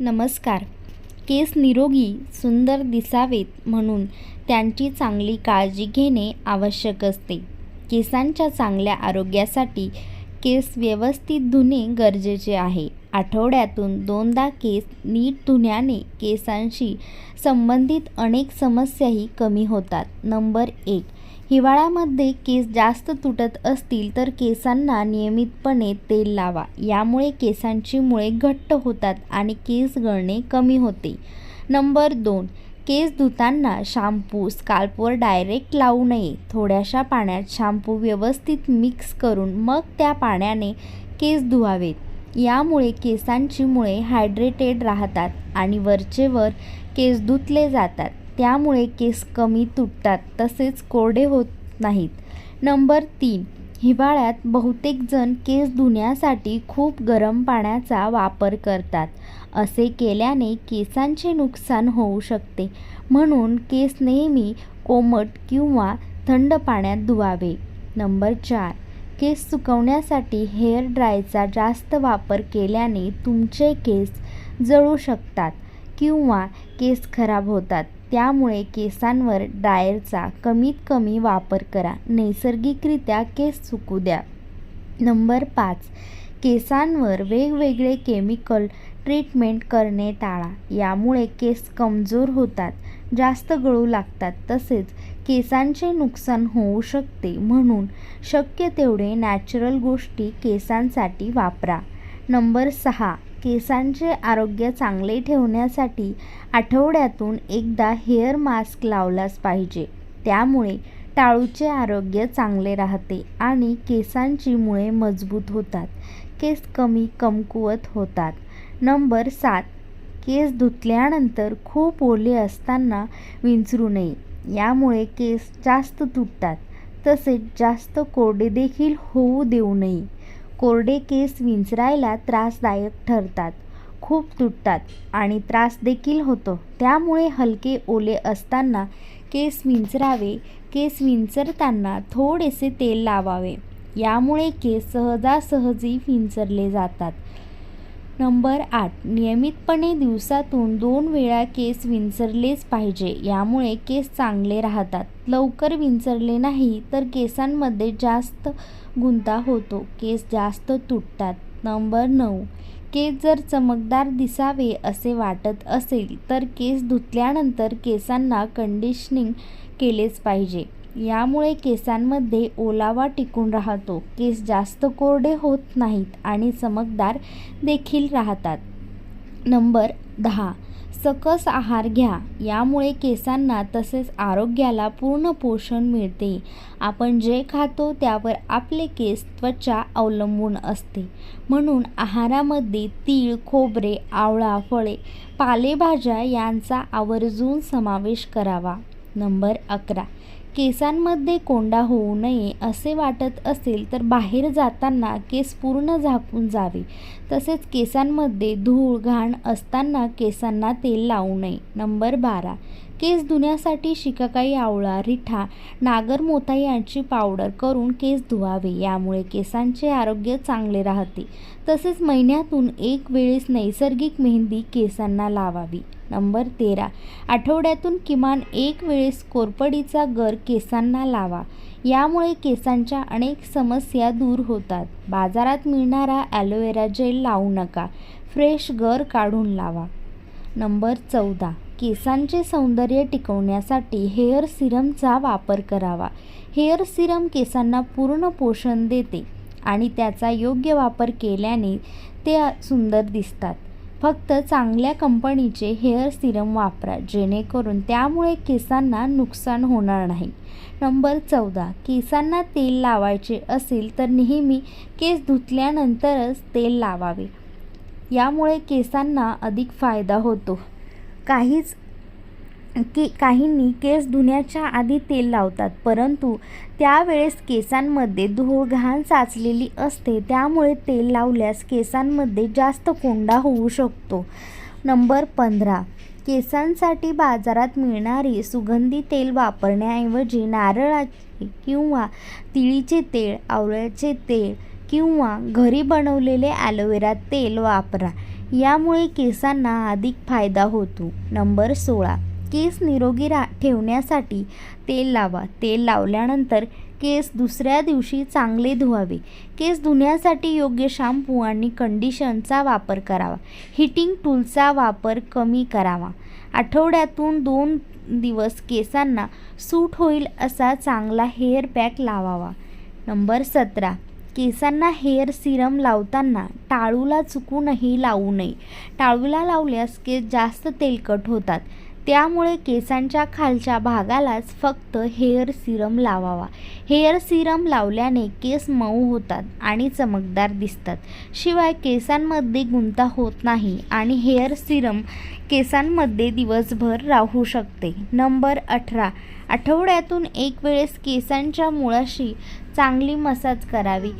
नमस्कार. केस निरोगी सुंदर दिसावेत म्हणून त्यांची चांगली काळजी घेणे आवश्यक असते. केसांच्या चांगल्या आरोग्यासाठी केस व्यवस्थित धुणे गरजेचे आहे. आठवड्यातून दोनदा केस नीट धुण्याने केसांशी संबंधित अनेक समस्याही कमी होतात. नंबर एक हिवाळ्यामध्ये केस जास्त तुटत असतील तर केसांना नियमितपणे तेल लावा. यामुळे केसांची मुळे घट्ट होतात आणि केस गळणे कमी होते. नंबर दोन केस धुताना शॅम्पू स्काल्पवर डायरेक्ट लावू नये. थोड्याशा पाण्यात शॅम्पू व्यवस्थित मिक्स करून मग त्या पाण्याने केस धुवावेत. यामुळे केसांची मुळे हायड्रेटेड राहतात आणि वरचेवर केस धुतले जातात. त्यामुळे केस कमी तुटतात तसेच कोरडे होत नाहीत. नंबर तीन हिवाळ्यात बहुतेक जण केस धुण्यासाठी खूप गरम पाण्याचा वापर करतात. असे केल्याने केसांचे नुकसान होऊ शकते. म्हणून केस नेहमी कोमट किंवा थंड पाण्यात धुवावे. नंबर चार केस सुकवण्यासाठी हेअर ड्रायचा जास्त वापर केल्याने तुमचे केस जळू शकतात किंवा केस खराब होतात. त्यामुळे केसांवर ड्रायरचा कमीत कमी वापर करा. नैसर्गिकरित्या केस सुकू द्या. नंबर पाच. केसांवर वेगवेगळे केमिकल ट्रीटमेंट करणे टाळा. यामुळे केस कमजोर होतात जास्त गळू लागतात तसेच केसांचे नुकसान होऊ शकते म्हणून शक्य तेवढे नॅचरल गोष्टी केसांसाठी वापरा. नंबर सहा. केसांचे आरोग्य चांगले ठेवण्यासाठी आठवड्यातून एकदा हेअर मास्क लावलाच पाहिजे. त्यामुळे टाळूचे आरोग्य चांगले राहते आणि केसांची मुळे मजबूत होतात. केस कमी कमकुवत होतात. नंबर सात केस धुतल्यानंतर खूप ओले असताना विंचरू नये. यामुळे केस जास्त तुटतात. तसेच जास्त कोरडे देखील होऊ देऊ नये. कोरडे केस विंचरायला त्रासदायक ठरतात. खूप तुटतात आणि त्रास देखील होतो. त्यामुळे हलके ओले असताना केस विंचरावे केस विंचरताना थोडेसे तेल लावावे. यामुळे केस सहजासहजी विंचरले जातात. नंबर आठ नियमितपणे दिवसातून दोन वेळा केस विंचरलेच पाहिजे यामुळे केस चांगले राहतात. लवकर विंचरले नाही तर केसांमध्ये जास्त गुंता होतो केस जास्त तुटतात. नंबर नऊ केस जर चमकदार दिसावे असे वाटत असेल तर केस धुतल्यानंतर केसांना कंडिशनिंग केलेच पाहिजे. यामुळे केसांमध्ये ओलावा टिकून राहतो. केस जास्त कोरडे होत नाहीत आणि चमकदार देखील राहतात. नंबर दहा. सकस आहार घ्या. यामुळे केसांना तसेच आरोग्याला पूर्ण पोषण मिळते. आपण जे खातो त्यावर आपले केस त्वचा अवलंबून असते. म्हणून आहारामध्ये तीळ खोबरे आवळा फळे पालेभाज्या यांचा आवर्जून समावेश करावा. नंबर अकरा. केसांमध्ये कोंडा होऊ नये असे वाटत असेल तर बाहेर जाताना केस पूर्ण झाकून जावे. तसेच केसांमध्ये धूळ घाण असताना केसांना तेल लावू नये. नंबर बारा. केस धुण्यासाठी शिकाकाई आवळा रिठा नागरमोथा यांची पावडर करून केस धुवावे. यामुळे केसांचे आरोग्य चांगले राहते. तसेच महिन्यातून एक वेळेस नैसर्गिक मेहंदी केसांना लावावी. नंबर तेरा. आठवड्यातून किमान एक वेळेस कोरपडीचा गर केसांना लावा. यामुळे केसांच्या अनेक समस्या दूर होतात. बाजारात मिळणारा ॲलोवेरा जेल लावू नका. फ्रेश गर काढून लावा. नंबर चौदा. केसांचे सौंदर्य टिकवण्यासाठी हेअर सिरमचा वापर करावा. हेअर सिरम केसांना पूर्ण पोषण देते आणि त्याचा योग्य वापर केल्याने ते सुंदर दिसतात. फक्त चांगल्या कंपनीचे हेअर सिरम वापरा जेणेकरून त्यामुळे केसांना नुकसान होणार नाही. नंबर चौदा. केसांना तेल लावायचे असेल तर नेहमी केस धुतल्यानंतरच तेल लावावे. यामुळे केसांना अधिक फायदा होतो. काहीच की काहींनी केस धुण्याच्या आधी तेल लावतात परंतु त्यावेळेस केसांमध्ये धूळ घाण साचलेली असते त्यामुळे तेल लावल्यास केसांमध्ये जास्त कोंडा होऊ शकतो. नंबर पंधरा केसांसाठी बाजारात मिळणारी सुगंधी तेल वापरण्याऐवजी नारळाचे किंवा तिळीचे तेल आवळ्याचे तेल किंवा घरी बनवलेले ॲलोवेरा तेल वापरा. यामुळे केसांना अधिक फायदा होतो. नंबर सोळा. केस निरोगी रा ठेवण्यासाठी तेल लावा. तेल लावल्यानंतर केस दुसऱ्या दिवशी चांगले धुवावे. केस धुण्यासाठी योग्य शॅम्पू आणि कंडिशनचा वापर करावा. हिटिंग टूलचा वापर कमी करावा. आठवड्यातून दोन दिवस केसांना सूट होईल असा चांगला हेअर पॅक लावावा. नंबर सतरा. केसांना हेअर सिरम लावताना टाळूला चुकूनही लावू नये. टाळूला लावल्यास केस जास्त तेलकट होतात. त्यामुळे केसांच्या खालच्या भागालाच फक्त हेअर सिरम लावावा. हेअर सिरम लावल्याने केस मऊ होतात आणि चमकदार दिसतात. शिवाय केसांमध्ये गुंता होत नाही आणि हेअर सिरम केसांमध्ये दिवसभर राहू शकते. नंबर अठरा. आठवड्यातून एक वेळेस केसांच्या मुळाशी चांगली मसाज करावी.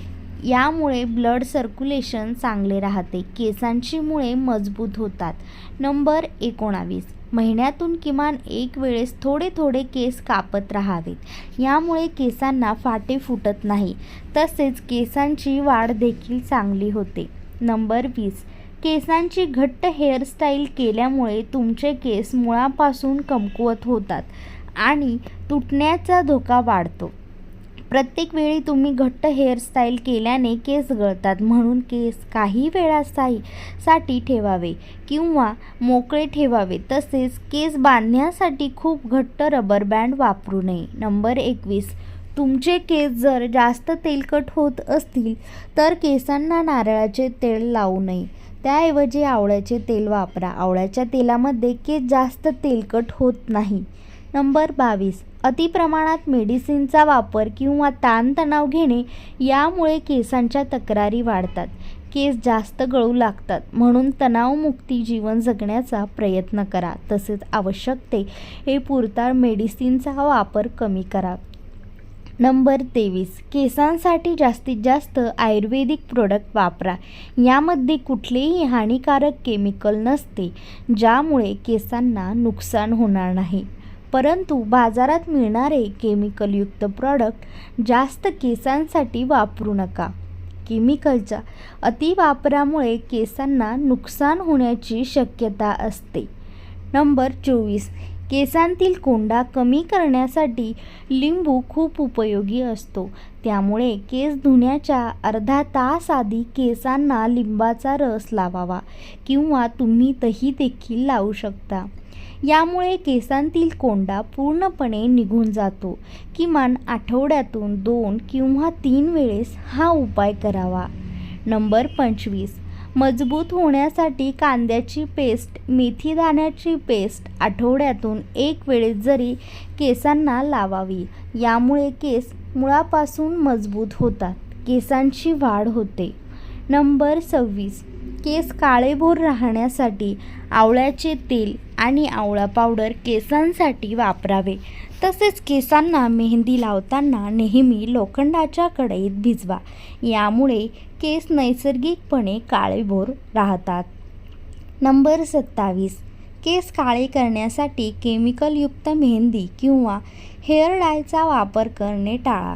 यामुळे ब्लड सर्क्युलेशन चांगले राहते. केसांची मुळे मजबूत होतात. नंबर एकोणावीस. महिन्यातून किमान एक वेळेस थोडे थोडे केस कापत राहावेत. यामुळे केसांना फाटे फुटत नाही. तसेच केसांची वाढ देखील चांगली होते. नंबर वीस. केसांची घट्ट हेअरस्टाईल केल्यामुळे तुमचे केस मुळापासून कमकुवत होतात आणि तुटण्याचा धोका वाढतो. प्रत्येक वेळी तुम्ही घट्ट हेअरस्टाईल केल्याने केस गळतात. म्हणून केस काही वेळासाठी साठी ठेवावे किंवा मोकळे ठेवावे. तसेच केस बांधण्यासाठी खूप घट्ट रबर बँड वापरू नये. नंबर एकवीस. तुमचे केस जर जास्त तेलकट होत असतील तर केसांना नारळाचे तेल लावू नये. त्याऐवजी आवळ्याचे तेल वापरा. आवळ्याच्या तेलामध्ये केस जास्त तेलकट होत नाही. नंबर बावीस. अतिप्रमाणात मेडिसिनचा वापर किंवा ताणतणाव घेणे यामुळे केसांच्या तक्रारी वाढतात. केस जास्त गळू लागतात. म्हणून तणावमुक्ती जीवन जगण्याचा प्रयत्न करा. तसेच आवश्यक ते हे पुरता मेडिसिनचा वापर कमी करा. नंबर तेवीस. केसांसाठी जास्तीत जास्त आयुर्वेदिक प्रोडक्ट वापरा. यामध्ये कुठलेही हानिकारक केमिकल नसते ज्यामुळे केसांना नुकसान होणार नाही. परंतु बाजारात मिळणारे केमिकलयुक्त प्रॉडक्ट जास्त केसांसाठी वापरू नका. केमिकलच्या अतिवापरामुळे केसांना नुकसान होण्याची शक्यता असते. नंबर चोवीस. केसांतील कोंडा कमी करण्यासाठी लिंबू खूप उपयोगी असतो. त्यामुळे केस धुण्याच्या अर्धा तास आधी केसांना लिंबाचा रस लावावा किंवा तुम्ही दही देखील लावू शकता. यामुळे केसांतील कोंडा पूर्णपणे निघून जातो. किमान आठवड्यातून दोन किंवा तीन वेळेस हा उपाय करावा. नंबर पंचवीस. मजबूत होण्यासाठी कांद्याची पेस्ट मेथी दाण्याची पेस्ट आठवड्यातून एक वेळेस जरी केसांना लावावी यामुळे केस मुळापासून मजबूत होतात. केसांची वाढ होते. नंबर सव्वीस. केस काळेभोर राहण्यासाठी आवळ्याचे तेल आणि आवळा पावडर केसांसाठी वापरावे. तसेच केसांना मेहंदी लावताना नेहमी लोखंडाच्या कढईत भिजवा. यामुळे केस नैसर्गिकपणे काळेभोर राहतात. नंबर सत्तावीस. केस काळे करण्यासाठी केमिकलयुक्त मेहंदी किंवा हेअर डायचा वापर करणे टाळा.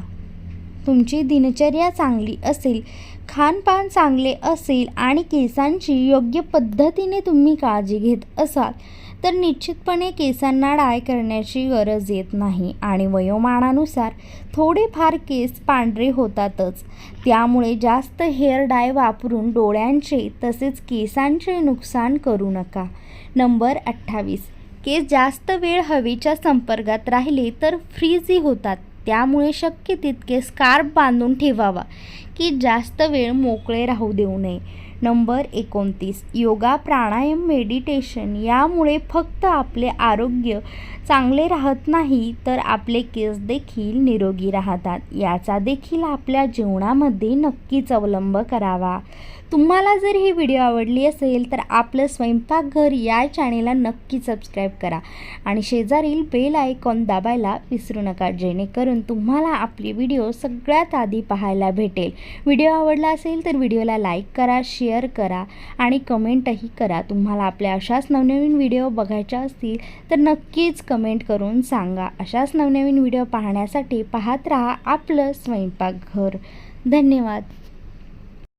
तुमची दिनचर्या चांगली असेल खानपान चांगले असेल आणि केसांची योग्य पद्धतीने तुम्ही काळजी घेत असाल तर निश्चितपणे केसांना डाय करण्याची गरज येत नाही आणि वयोमानानुसार थोडेफार केस पांढरे होतातच. त्यामुळे जास्त हेअर डाय वापरून डोळ्यांचे तसेच केसांचे नुकसान करू नका. नंबर अठ्ठावीस. केस जास्त वेळ हवेच्या संपर्कात राहिले तर फ्रीजही होतात. त्यामुळे शक्य तितके स्कार्फ बांधून ठेवावा. की जास्त वेळ मोकळे राहू देऊ नये. नंबर एकोणतीस. योगा प्राणायाम मेडिटेशन यामुळे फक्त आपले आरोग्य चांगले राहत नाही तर आपले केस देखील निरोगी राहतात. याचा देखील आपल्या जीवनामध्ये नक्कीच अवलंब करावा. तुम्हाला जर ही व्हिडिओ आवडली असेल तर आपलं स्वयंपाकघर या चॅनेलला नक्की सबस्क्राईब करा आणि शेजारील बेल आयकॉन दाबायला विसरू नका जेणेकरून तुम्हाला आपली व्हिडिओ सगळ्यात आधी पाहायला भेटेल. व्हिडिओ आवडला असेल तर व्हिडिओला लाईक करा शेअर करा आणि कमेंटही करा. तुम्हाला आपल्या अशाच नवनवीन व्हिडिओ बघायच्या असतील तर नक्कीच कमेंट करून सांगा. अशाच नवनवीन व्हिडिओ पाहण्यासाठी पाहत राहा आपलं स्वयंपाकघर. धन्यवाद.